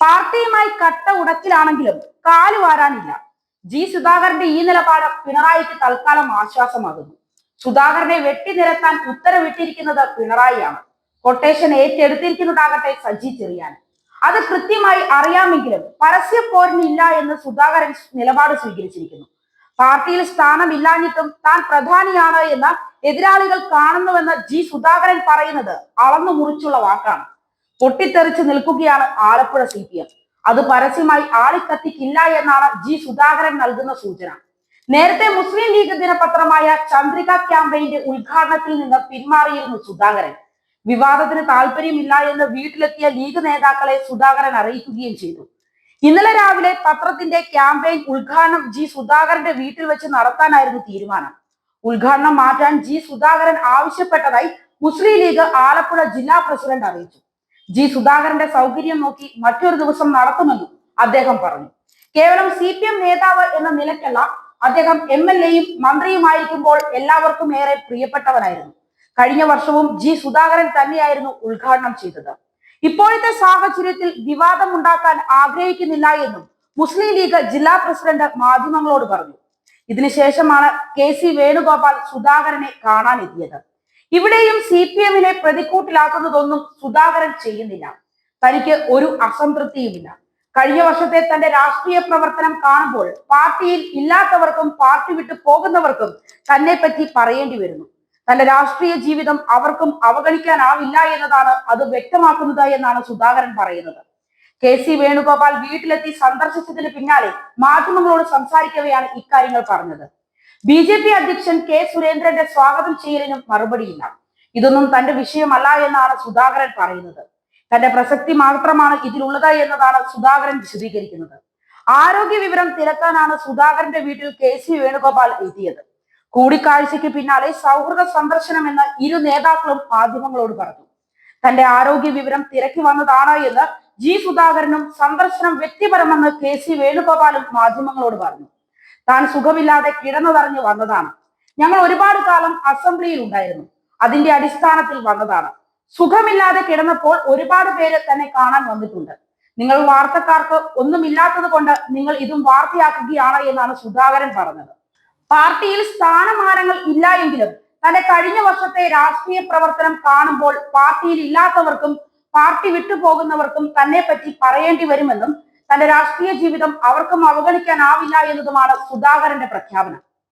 പാർട്ടിയുമായി കട്ട ഉടക്കിലാണെങ്കിലും കാലു വാരാനില്ല. ജി സുധാകരന്റെ ഈ നിലപാട് പിണറായിക്ക് തൽക്കാലം ആശ്വാസമാകുന്നു. സുധാകരനെ വെട്ടിനിരത്താൻ ഉത്തരവിട്ടിരിക്കുന്നത് പിണറായിയാണ്. കൊട്ടേഷൻ ഏറ്റെടുത്തിരിക്കുന്നതാകട്ടെ സജി ചെറിയാൻ. അത് കൃത്യമായി അറിയാമെങ്കിലും പരസ്യ പോരിനില്ല എന്ന് സുധാകരൻ നിലപാട് സ്വീകരിച്ചിരിക്കുന്നു. പാർട്ടിയിൽ സ്ഥാനം ഇല്ലാഞ്ഞിട്ടും താൻ പ്രധാനിയാണ് എന്ന് എതിരാളികൾ കാണുന്നുവെന്ന് ജി സുധാകരൻ പറയുന്നത് അളന്നു മുറിച്ചുള്ള വാക്കാണ്. പൊട്ടിത്തെറിച്ച് നിൽക്കുകയാണ് ആലപ്പുഴ സി പി എം. അത് പരസ്യമായി ആളിക്കത്തിക്കില്ല എന്നാണ് ജി സുധാകരൻ നൽകുന്ന സൂചന. നേരത്തെ മുസ്ലിം ലീഗ് ദിനപത്രമായ ചന്ദ്രിക ക്യാമ്പയിന്റെ ഉദ്ഘാടനത്തിൽ നിന്ന് പിന്മാറിയിരുന്നു സുധാകരൻ. വിവാദത്തിന് താല്പര്യമില്ല എന്ന് വീട്ടിലെത്തിയ ലീഗ് നേതാക്കളെ സുധാകരൻ അറിയിക്കുകയും ചെയ്തു. ഇന്നലെ രാവിലെ പത്രത്തിന്റെ ക്യാമ്പയിൻ ഉദ്ഘാടനം ജി സുധാകരന്റെ വീട്ടിൽ വെച്ച് നടത്താനായിരുന്നു തീരുമാനം. ഉദ്ഘാടനം മാറ്റാൻ ജി സുധാകരൻ ആവശ്യപ്പെട്ടതായി മുസ്ലിം ലീഗ് ആലപ്പുഴ ജില്ലാ പ്രസിഡന്റ് അറിയിച്ചു. ജി സുധാകരന്റെ സൗകര്യം നോക്കി മറ്റൊരു ദിവസം നടത്തുമെന്നും അദ്ദേഹം പറഞ്ഞു. കേവലം സി പി എം നേതാവ് എന്ന നിലയ്ക്കല്ല അദ്ദേഹം എം എൽ എയും മന്ത്രിയുമായിരിക്കുമ്പോൾ എല്ലാവർക്കും ഏറെ പ്രിയപ്പെട്ടവനായിരുന്നു. കഴിഞ്ഞ വർഷവും ജി സുധാകരൻ തന്നെയായിരുന്നു ഉദ്ഘാടനം ചെയ്തത്. ഇപ്പോഴത്തെ സാഹചര്യത്തിൽ വിവാദം ഉണ്ടാക്കാൻ ആഗ്രഹിക്കുന്നില്ല എന്നും മുസ്ലിം ലീഗ് ജില്ലാ പ്രസിഡന്റ് മാധ്യമങ്ങളോട് പറഞ്ഞു. ഇതിനുശേഷമാണ് കെ സി വേണുഗോപാൽ സുധാകരനെ കാണാനെത്തിയത്. ഇവിടെയും സി പി എമ്മിനെ പ്രതിക്കൂട്ടിലാക്കുന്നതൊന്നും സുധാകരൻ ചെയ്യുന്നില്ല. തനിക്ക് ഒരു അസംതൃപ്തിയുമില്ല. കഴിഞ്ഞ വർഷത്തെ തന്റെ രാഷ്ട്രീയ പ്രവർത്തനം കാണുമ്പോൾ പാർട്ടിയിൽ ഇല്ലാത്തവർക്കും പാർട്ടി വിട്ടു പോകുന്നവർക്കും തന്നെ പറ്റി പറയേണ്ടി വരുന്നു. തന്റെ രാഷ്ട്രീയ ജീവിതം അവർക്കും അവഗണിക്കാനാവില്ല എന്നതാണ് അത് വ്യക്തമാക്കുന്നത് എന്നാണ് സുധാകരൻ പറയുന്നത്. കെ സി വേണുഗോപാൽ വീട്ടിലെത്തി സന്ദർശിച്ചതിന് പിന്നാലെ മാധ്യമങ്ങളോട് സംസാരിക്കവെയാണ് ഇക്കാര്യങ്ങൾ പറഞ്ഞത്. ബി ജെ പി അധ്യക്ഷൻ കെ സുരേന്ദ്രന്റെ സ്വാഗതം ചെയ്യലിനും മറുപടിയില്ല. ഇതൊന്നും തന്റെ വിഷയമല്ല എന്നാണ് സുധാകരൻ പറയുന്നത്. തന്റെ പ്രസക്തി മാത്രമാണ് ഇതിലുള്ളത് എന്നതാണ് സുധാകരൻ വിശദീകരിക്കുന്നത്. ആരോഗ്യ വിവരം തിരക്കാനാണ് സുധാകരന്റെ വീട്ടിൽ കെ സി വേണുഗോപാൽ എത്തിയത്. കൂടിക്കാഴ്ചയ്ക്ക് പിന്നാലെ സൗഹൃദ സന്ദർശനം എന്ന് ഇരു നേതാക്കളും മാധ്യമങ്ങളോട് പറഞ്ഞു. തന്റെ ആരോഗ്യ വിവരം തിരക്കി വന്നതാണ് എന്ന് ജി സുധാകരനും സന്ദർശനം വ്യക്തിപരമെന്ന് കെ സി വേണുഗോപാലും മാധ്യമങ്ങളോട് പറഞ്ഞു. താൻ സുഖമില്ലാതെ കിടന്നതറിഞ്ഞ് വന്നതാണ്. ഞങ്ങൾ ഒരുപാട് കാലം അസംബ്ലിയിൽ ഉണ്ടായിരുന്നു. അതിന്റെ അടിസ്ഥാനത്തിൽ വന്നതാണ്. സുഖമില്ലാതെ കിടന്നപ്പോൾ ഒരുപാട് പേര് തന്നെ കാണാൻ വന്നിട്ടുണ്ട്. നിങ്ങൾ വാർത്തക്കാർക്ക് ഒന്നുമില്ലാത്തത് കൊണ്ട് നിങ്ങൾ ഇതും വാർത്തയാക്കുകയാണ് എന്നാണ് സുധാകരൻ പറഞ്ഞത്. പാർട്ടിയിൽ സ്ഥാനമാനങ്ങൾ ഇല്ല എങ്കിലും തന്റെ കഴിഞ്ഞ വർഷത്തെ രാഷ്ട്രീയ പ്രവർത്തനം കാണുമ്പോൾ പാർട്ടിയിൽ ഇല്ലാത്തവർക്കും പാർട്ടി വിട്ടുപോകുന്നവർക്കും തന്നെ പറ്റി പറയേണ്ടി വരുമെന്നും തന്റെ രാഷ്ട്രീയ ജീവിതം അവർക്കും അവഗണിക്കാനാവില്ല എന്നതുമാണ് സുധാകരന്റെ പ്രഖ്യാപനം.